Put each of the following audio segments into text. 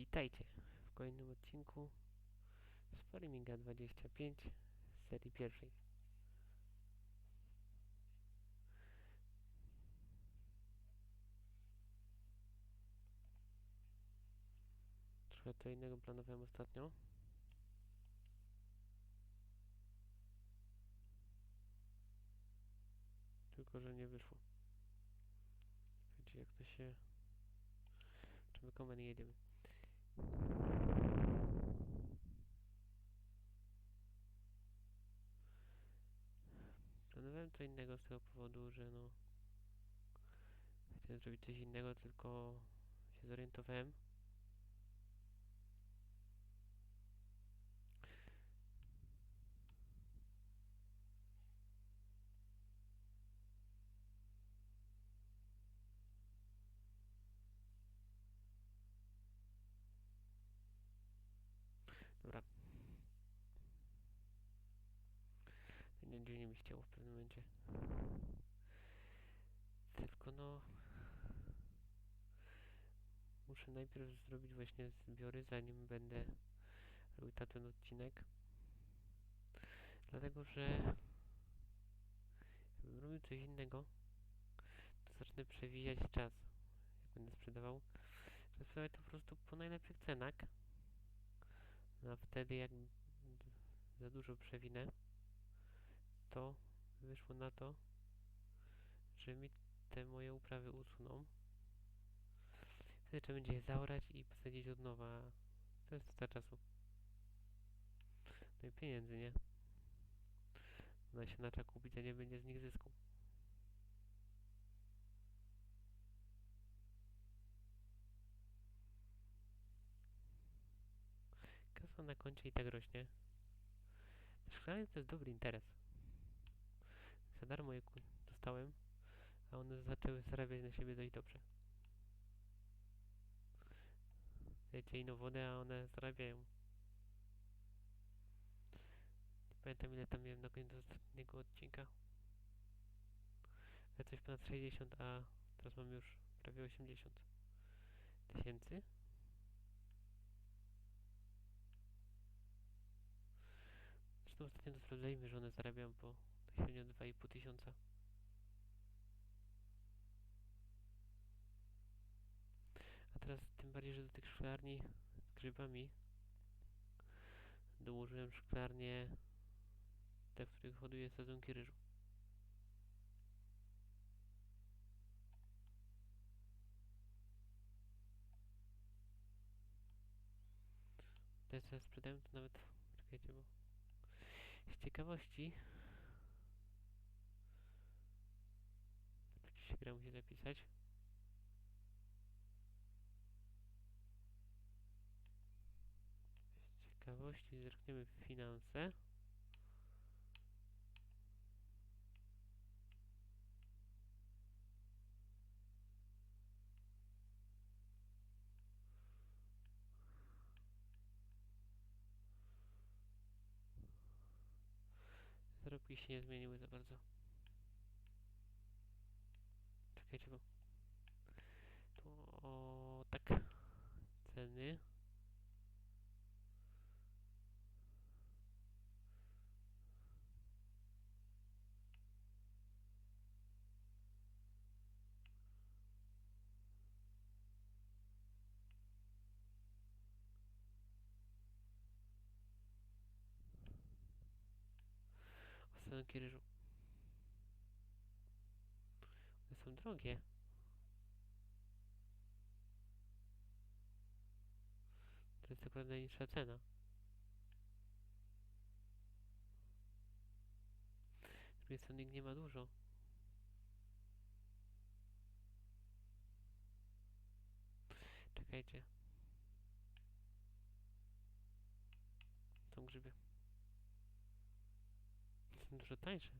Witajcie w kolejnym odcinku z Farminga 25 z serii pierwszej. Trochę to innego planowałem ostatnio. Tylko, że nie wyszło. Wiecie jak to się... Czy my komend jedziemy? Planowałem co innego z tego powodu, że no chciałem zrobić coś innego, tylko się zorientowałem. Dobra. Nie dziwnie mi chciało w pewnym momencie. Tylko no... Muszę najpierw zrobić właśnie zbiory, zanim będę robił ten odcinek. Dlatego, że... Jakbym robił coś innego, to zacznę przewijać czas, jak będę sprzedawał. Że sprzedawać to po prostu po najlepszych cenach. No a wtedy jak za dużo przewinę, to wyszło na to, że mi te moje uprawy usuną. Wtedy trzeba będzie je zaorać i posadzić od nowa. To jest strata czasu. No i pieniędzy, nie? Ona się nacza kupić, a nie będzie z nich zysku. Kasa na koncie i tak rośnie. Szklanie to jest dobry interes. Za darmo je dostałem, a one zaczęły zarabiać na siebie dość dobrze. Dajcie ino wodę, a one zarabiają. Nie pamiętam ile tam miałem na koniec ostatniego odcinka. Ale coś ponad 60, a teraz mam już prawie 80 tysięcy. Zresztą ostatnio to że one zarabiają po tak średnio 2,5 tysiąca. A teraz tym bardziej, że do tych szklarni z grzybami dołożyłem szklarnie te, w których hoduję sadzonki ryżu. Te co ja sprzedałem to nawet... Czekajcie, bo... Z ciekawości... Gra musi zapisać. Z ciekawości zerkniemy w finanse. Zarobki się nie zmieniły za bardzo. Czekajcie, bo... Tu o tak. Ceny. Ostanki ryżu. One drogie. To jest akurat najniższa cena. Z drugiej strony nie ma dużo. Czekajcie. Są grzyby. Są dużo tańsze.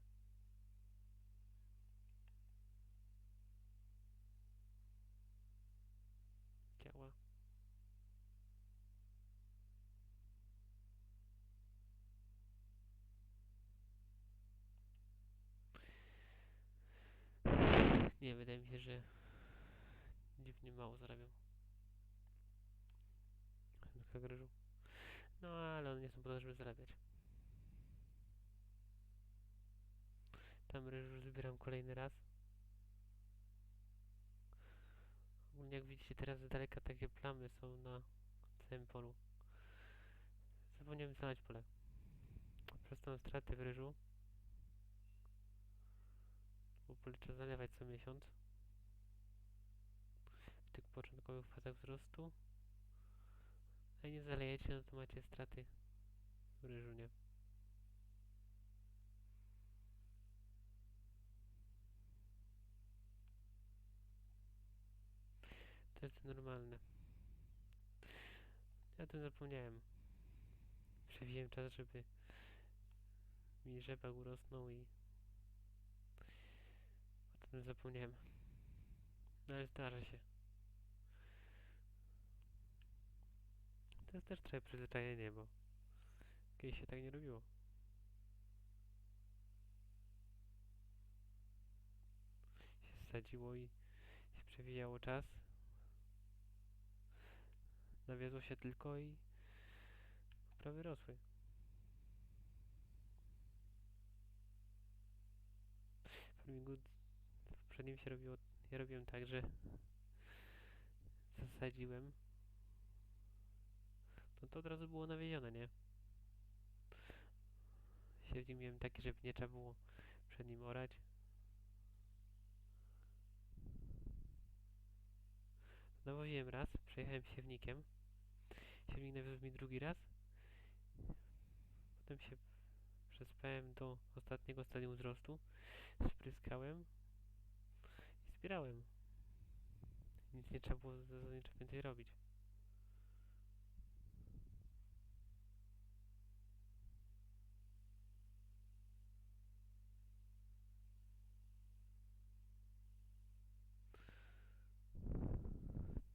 Działa. Nie, wydaje mi się, że dziwnie mało zarabiam. kilka ryżu. No ale one nie są po to, żeby zarabiać. Tam ryż już zbieram kolejny raz. Ogólnie jak widzicie teraz z daleka takie plamy są na całym polu. Zapomniałem zalać pole. Przez tą stratę w ryżu. Bo pole trzeba zalewać co miesiąc. W tych początkowych fazach wzrostu. A nie zalejecie, no to macie straty w ryżu, nie? To jest normalne. Ja o tym zapomniałem. Przewidziałem czas, żeby mi rzepak urosnął i zapomniałem. No ale zdarza się. To jest też trochę przyzwyczajenie, bo kiedyś się tak nie robiło. Się i się przewijało czas. Nawiozło się tylko i uprawy rosły. Poprzednim się robiło, ja robiłem tak, że zasadziłem no to od razu było nawiezione, nie? Siewnik miałem taki, żeby nie trzeba było przed nim orać. Nawoziłem raz, przejechałem siewnikiem. Siewnik nawiózł mi drugi raz. Potem się przespałem do ostatniego stadium wzrostu. Spryskałem i zbierałem. Nic nie trzeba było zasadniczo więcej robić.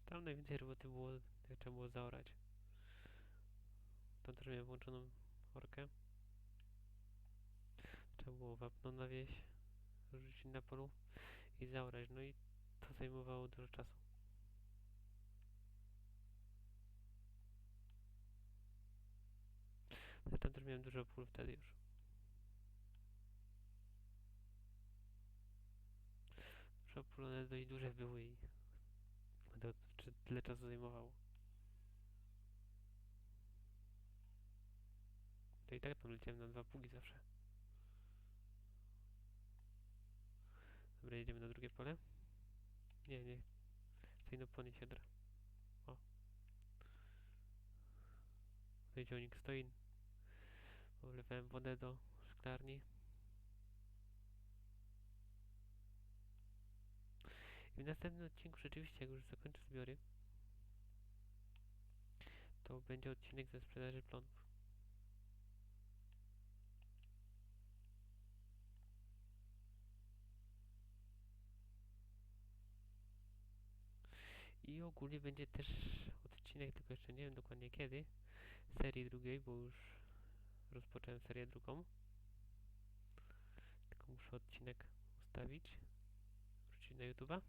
Tam najwięcej roboty było, jak trzeba było zaorać. Tam też miałem włączoną orkę. Trzeba było wapno na wieś, rzucić na polu i zaorać. No i to zajmowało dużo czasu. Ja tam też miałem dużo pól wtedy już. Dużo pól, one dość duże były i to czy tyle czasu zajmowało. To i tak tam leciałem na dwa pługi zawsze. Dobra, jedziemy na drugie pole. Nie, nie. Chcę ino ponieść siodra. O. Ciągnik stoi. Wlewałem wodę do szklarni. I w następnym odcinku rzeczywiście, jak już zakończę zbiory, to będzie odcinek ze sprzedaży plonów. I ogólnie będzie też odcinek, tylko jeszcze nie wiem dokładnie kiedy, serii drugiej, bo już rozpocząłem serię drugą. Tylko muszę odcinek ustawić, wrócić na YouTube'a.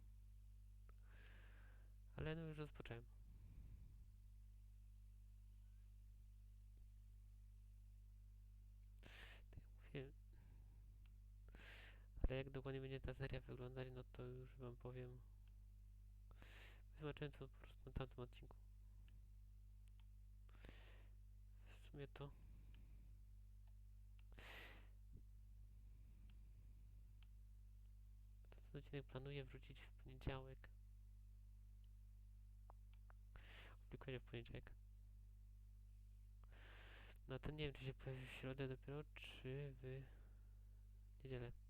Ale no już rozpocząłem. Tak mówiłem. Ale jak dokładnie będzie ta seria wyglądać, no to już wam powiem. Zobaczyłem to po prostu na tamtym odcinku. W sumie to... Ten odcinek planuję wrzucić w poniedziałek. Opublikuję w poniedziałek. No to nie wiem, czy się pojawi w środę dopiero, czy w niedzielę.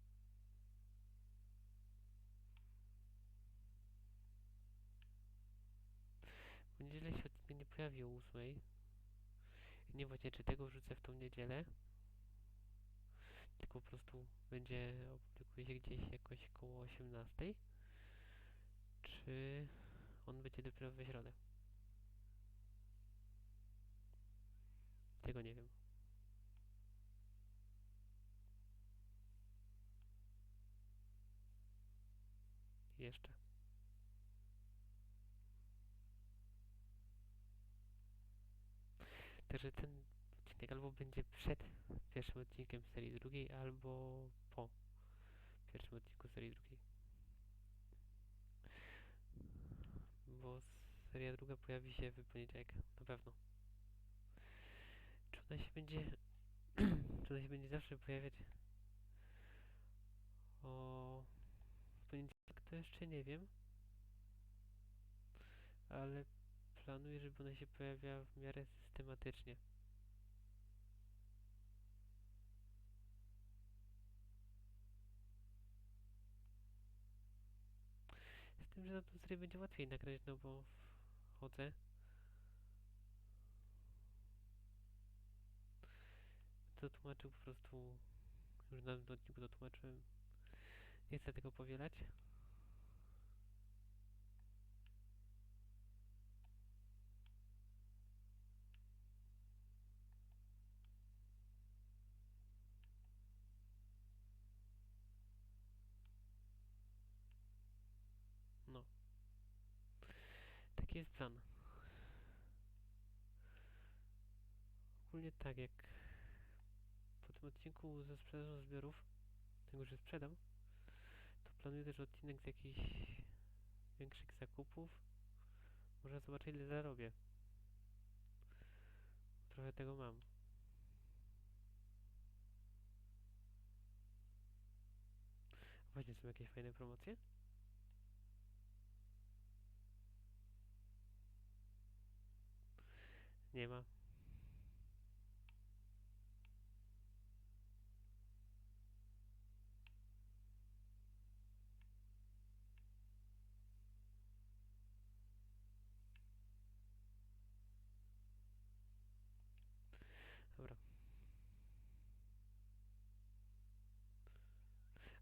W niedzielę się odcinek nie pojawi o 8. I nie właśnie, czy tego wrzucę w tą niedzielę, tylko po prostu będzie, opublikuje się gdzieś jakoś koło 18. Czy on będzie dopiero we środę. Tego nie wiem. Jeszcze. Także ten odcinek albo będzie przed pierwszym odcinkiem serii drugiej, albo po pierwszym odcinku serii drugiej. Bo seria druga pojawi się w poniedziałek, na pewno. Czy ona się będzie... czy ona się będzie zawsze pojawiać o... w poniedziałek, to jeszcze nie wiem. Ale planuję, żeby ona się pojawiała w miarę systematycznie. Z tym, że na tą serię będzie łatwiej nagrać, no bo chodzę. To tłumaczył po prostu, już na odcinku to tłumaczyłem. Nie chcę tego powielać. No. Taki jest plan. Ogólnie tak, jak po tym odcinku ze sprzedażą zbiorów, tego, że sprzedam, to planuję też odcinek z jakichś większych zakupów. Można zobaczyć, ile zarobię. Trochę tego mam. Właśnie są jakieś fajne promocje? Nie ma.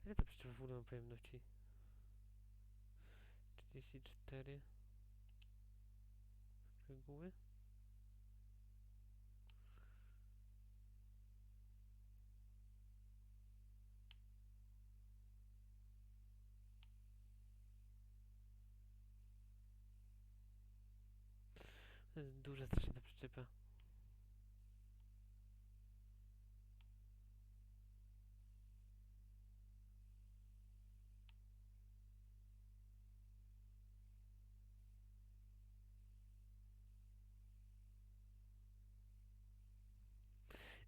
Dobra. Ma pojemności? 34 reguły. Duża strasznie przyczepa.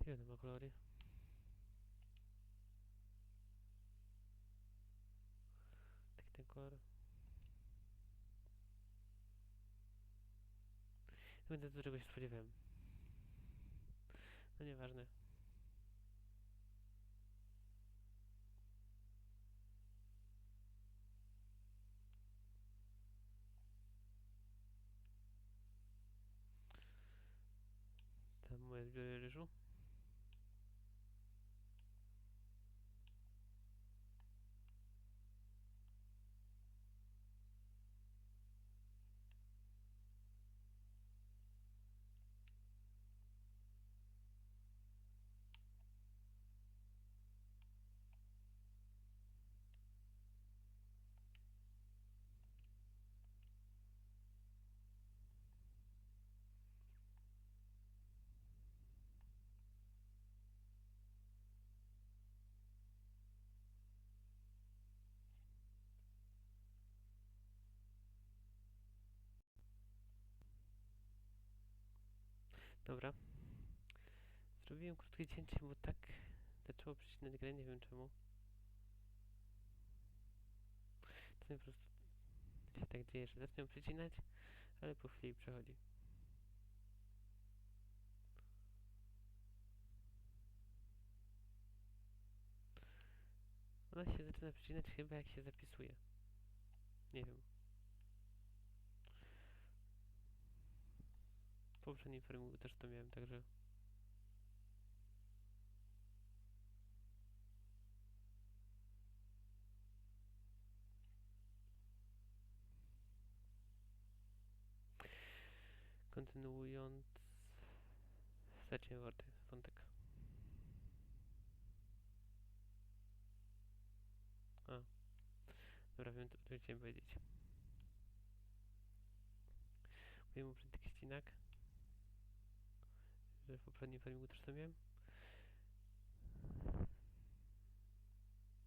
Ile ma kolory? Taki ten kolor. Będę do czegoś spodziewałem. No nieważne. Tam moje zbiory ryżu. Dobra. Zrobiłem krótkie cięcie, bo tak zaczęło przycinać grę, nie wiem czemu. To po prostu się tak dzieje, że zaczną przycinać, ale po chwili przechodzi. Ona się zaczyna przycinać chyba jak się zapisuje. Nie wiem. Poprzednim frameworku też to miałem, także... Kontynuując... Zacznę wątek. A. Dobra, wiem, co chciałem powiedzieć. Mówiłem o przedtekścinak że w poprzednim filmiku też to miałem.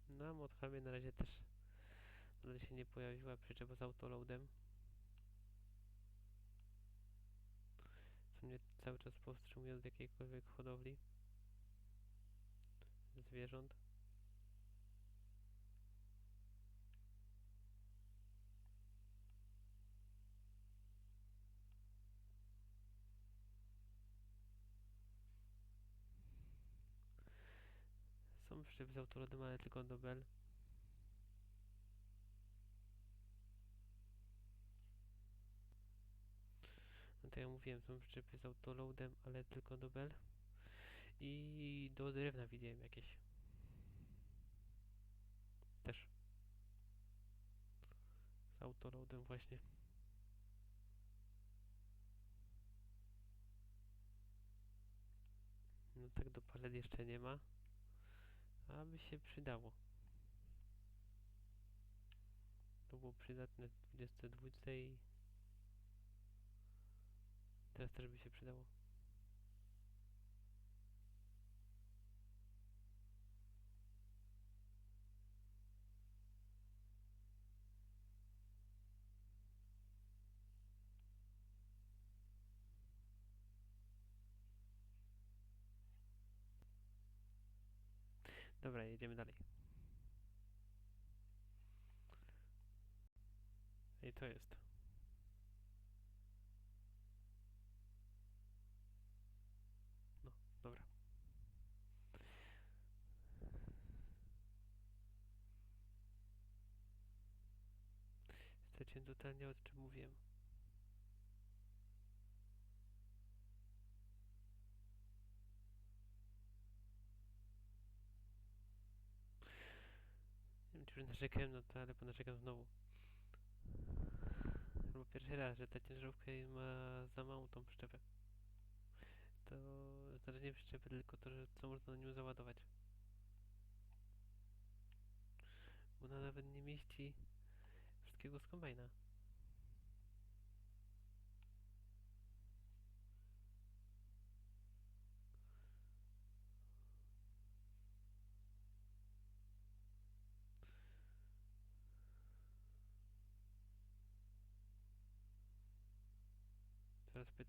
Na Modhubie na razie też na razie się nie pojawiła przyczepa z autoloadem. Co mnie cały czas powstrzymuje od jakiejkolwiek hodowli zwierząt. Są przyczepy z autolodem, ale tylko do Bell. No to ja mówiłem, są przyczepy z autoloadem, ale tylko do Bell. I do drewna widziałem jakieś. Też. Z autoloadem właśnie. No tak do palet jeszcze nie ma. A by się przydało. To było przydatne w 22 i teraz też by się przydało. Dobra, jedziemy dalej. I to jest. No, dobra. Straciłem totalnie o czym mówiłem. Już narzekałem na to, ale ponarzekam znowu. Albo pierwszy raz, że ta ciężarówka ma za małą tą przyczepę. To znaczy nie przyczepę, tylko to, że co można na nią załadować. Bo ona nawet nie mieści wszystkiego z kombajna.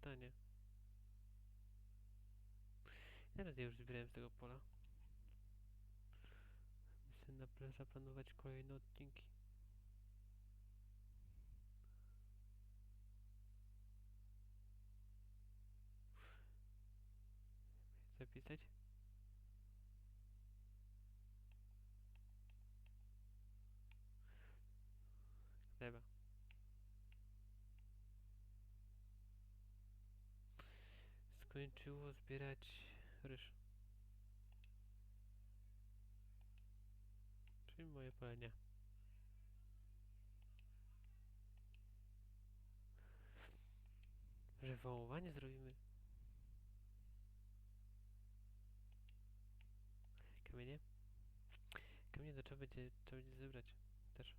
Pytanie. Teraz ja już zbierałem z tego pola. Na zaplanować kolejne odcinki. Zapisać? Skończyło zbierać ryż. Czyli moje palenie. Że wołowanie zrobimy. Kamienie? Kamienie to trzeba będzie, trzeba będzie zebrać też.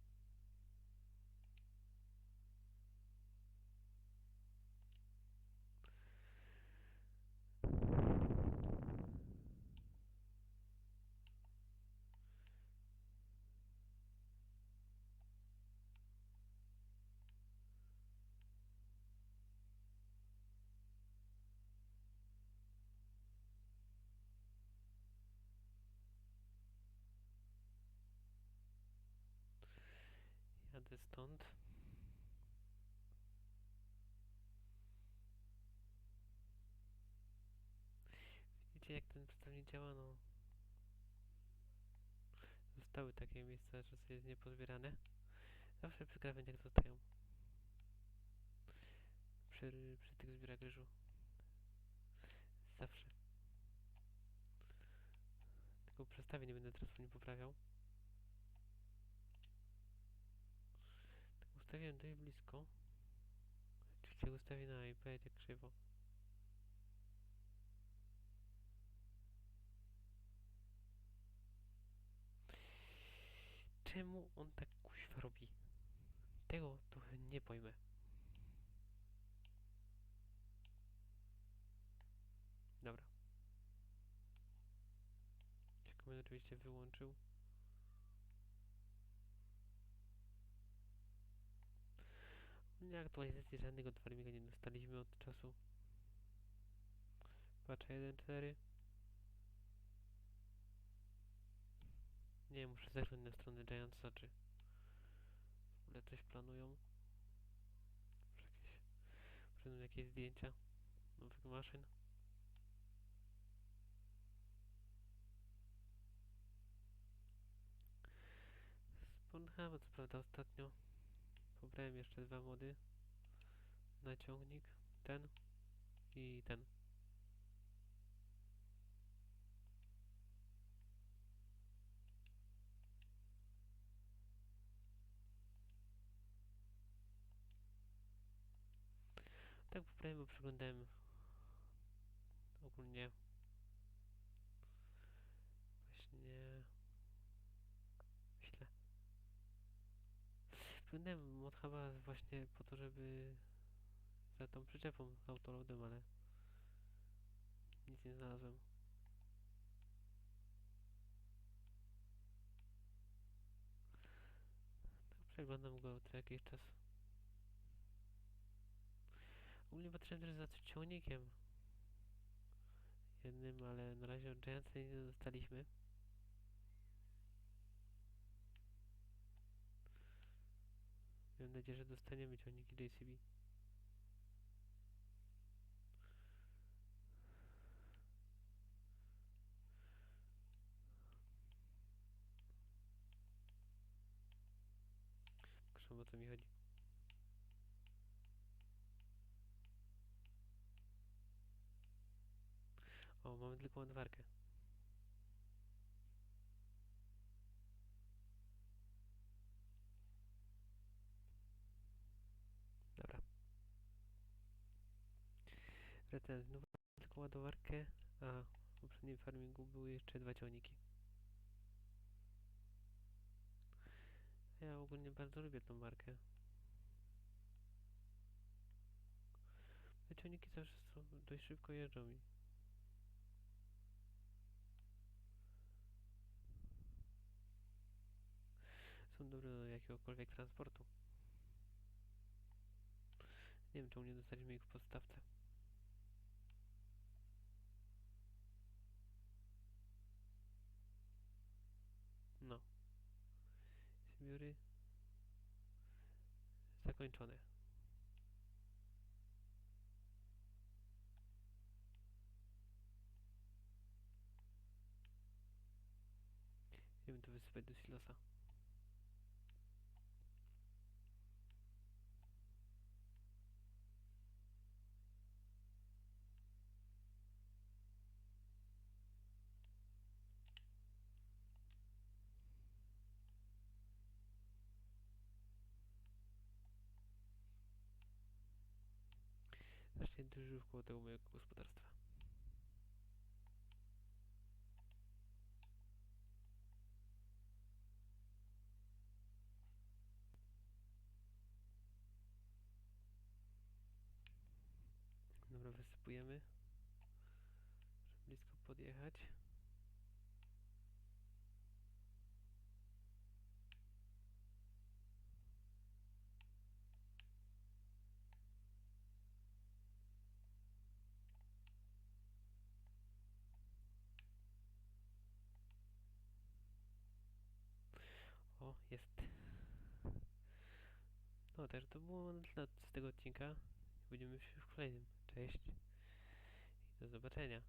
Jadę stąd. Widzicie jak ten przedstawnik działa? No. Zostały takie miejsca, że jest niepozbierane. Zawsze przy krawędziach zostają. Przy, przy tych zbiorach ryżu. Zawsze. Tylko przestawię nie będę teraz nie poprawiał. ustawiłem dość blisko. Oczywiście ustawię na iPadzie tak krzywo. Czemu on tak kuźwa robi? Tego to nie pojmę. Dobra. Jak oczywiście wyłączył. Nie aktualizacji żadnych od farminga nie dostaliśmy od czasu patcha 1.4 Nie, muszę zerknąć na stronę Giantsa, czy w ogóle coś planują. Może jakieś, będą jakieś zdjęcia nowych maszyn. Pornhuba co prawda ostatnio pobrałem jeszcze dwa mody na ciągnik. Ten i ten. Tak pobrałem, bo przeglądałem ogólnie właśnie źle. Przeglądałem mod chyba właśnie po to, żeby za tą przyczepą autoloadem, ale nic nie znalazłem. Tak przeglądam go co jakiś czas. Ogólnie patrzyłem też za ciągnikiem jednym, ale na razie od Giantsa nie dostaliśmy. Mam nadzieję, że dostaniemy ciągniki JCB. Proszę, o co mi chodzi. O, mamy tylko ładowarkę. Dobra. Recen, znów tylko ładowarkę, a w poprzednim farmingu były jeszcze dwa ciągniki. Ja ogólnie bardzo lubię tą markę. Te ciągniki zawsze są, dość szybko jeżdżą i są dobre do jakiegokolwiek transportu. Nie wiem, czemu nie dostaliśmy ich w podstawce. No. Zbiory zakończone. Idziemy to wysypać do silosa. Zacznie duży koło tego mojego gospodarstwa. Dobra, wysypujemy. Muszę blisko podjechać. O, jest. No, także to było na z tego odcinka. Widzimy się w kolejnym. Cześć i do zobaczenia.